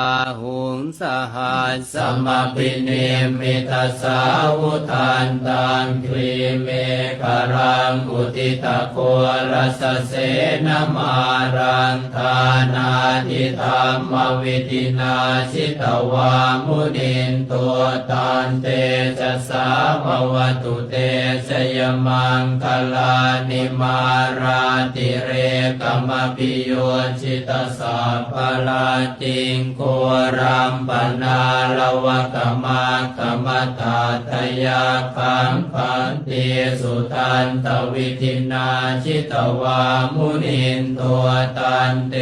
อาหุงสหัสสมปิเนมิตาสาวุทานตังครีเมฆรังอุติตะโครสเสนมารังทานาทิธรรมวิธินาชิตวามุนินตัวตันเตจะสาภวตุเตชยมังคลานิมาราติเรกมปิโยชิตสาภลาติงโครัมปนาลวะกมากรรมตาทยาคังพันติสุทันตวิธินาชิตวามุนินตัวตันเต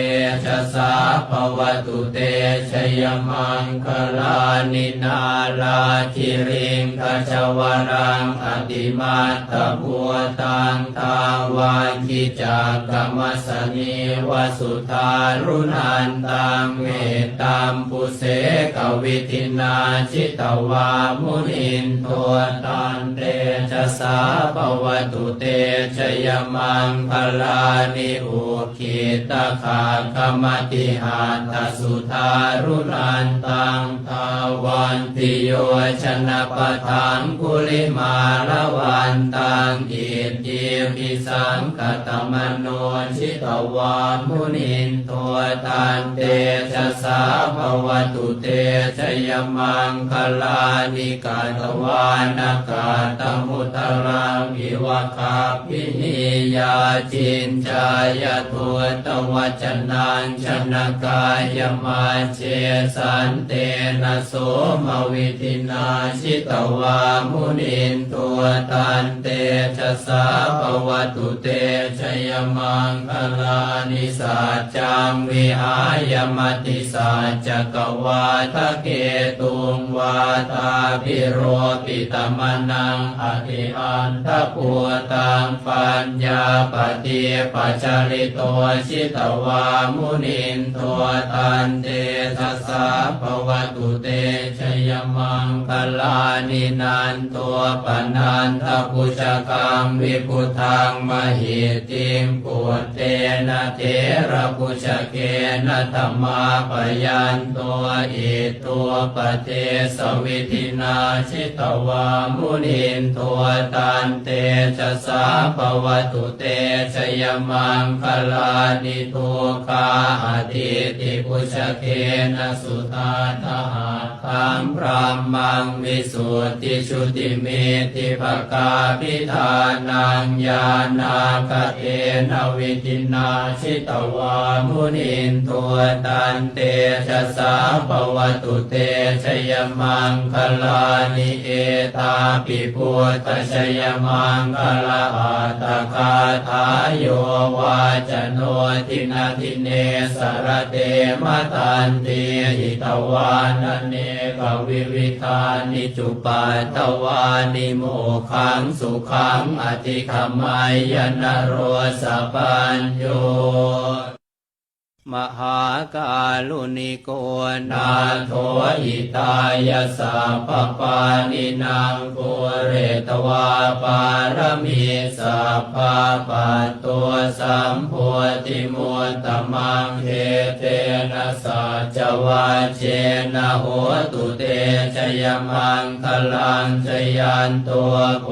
ชะสาภวตุเตชยมังคลานินาลาคิริงคชวรังอติมาตบัวตังทาวาคิจากรรมสนีวสุธารุนันตังเมตตามปุเสกวิธินาชิตวามุนินตัวตันเตชะ สาปวตุเตชยมังคลานิอุคิตขากรรมติหาทสุธารุนันตังทาวันติโยชนะปทังกุลิมาละวันตังอิทิปิสังกตมโนชิตวามุนินตัวตันเตชะสาภวตุเตชยมังคลานิกาตวานากาตมุตรังอิวะคาพินิยาจินจายตุตวัจนานชนกายมาเชสันเตนะโสมวิธินาชิตวามุนินตุ ตันเตชะสาภวตุเตชยมังคลานิสัจจังวิหายมติสัจจกวาทะเกตุงวาตาพิโรปิตมนังอธิอันทปัวตังปัญญาปฏิปัจจริโตชิตวามุนินตัวตันเตทัสสะภวตุเตชยมังคลานินันตัวปนัันทปุชกังวิพุทังมหิติมปุตเตนะเทระปุชเกนะธรรมาปยันตัวอิตัวปเทสวิธินาชิตวามุนินตัวตันเตชะสาภวตุเตชยมังคลานิทุกาอติติปุชเกนะสุธาทหาคังพรามังวิสุทธิชุติเมติภกาพิธานังญาณากเทนวิธินาชิตวามุนินตัวตันเตชะสาภวตุเตชยมังคลานิเอตาปิปุตชยมังคลาอัตคาทายโยวาจโนทินาทิเนสรเตมตันติหิตวานเนกวิวิธานิจุปัตตวานิโมขังสุขังอธิขมายนโรสปัญโยมหากาลุนิโกนานาโทอิตายสัพปานินางกุเรตวาปารมีสัพพะปัตตัวสัมโพธิมุตตมังเทเต สัจวาเจนะโหตุเตชยมังคลังชยันตัวโพ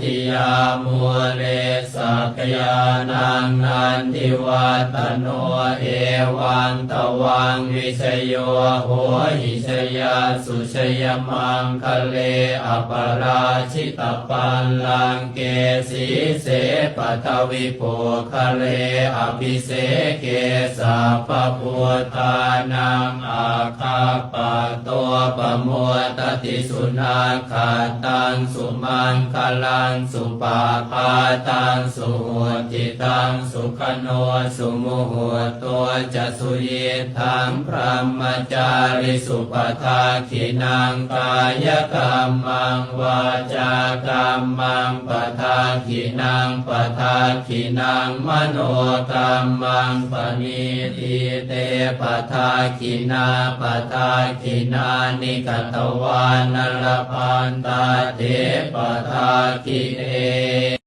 ธิยามุเลสักยานังนันทิวัตโนเอวังตวังวิชโยโหหิชยาสุชยมังคะเลอปราชิตปัลลังเกสีเสปทวิโปคะเลอภิเสเกสัพพพุทธานังอาคาปะตัวปะมัวตติสุนาคาตังสุมังคลังสุปาพาตังสุหุติตังสุขโนสุมุหุตัวจะสุเยทังพระมจาริสุปทาขินังกายกรรมังวาจากรรมังปทาขินังปทาขินังมโนกรรมังปณิทิเตปทาขินาปทาขินานิกตวานลพันตาเทปทาขิเอ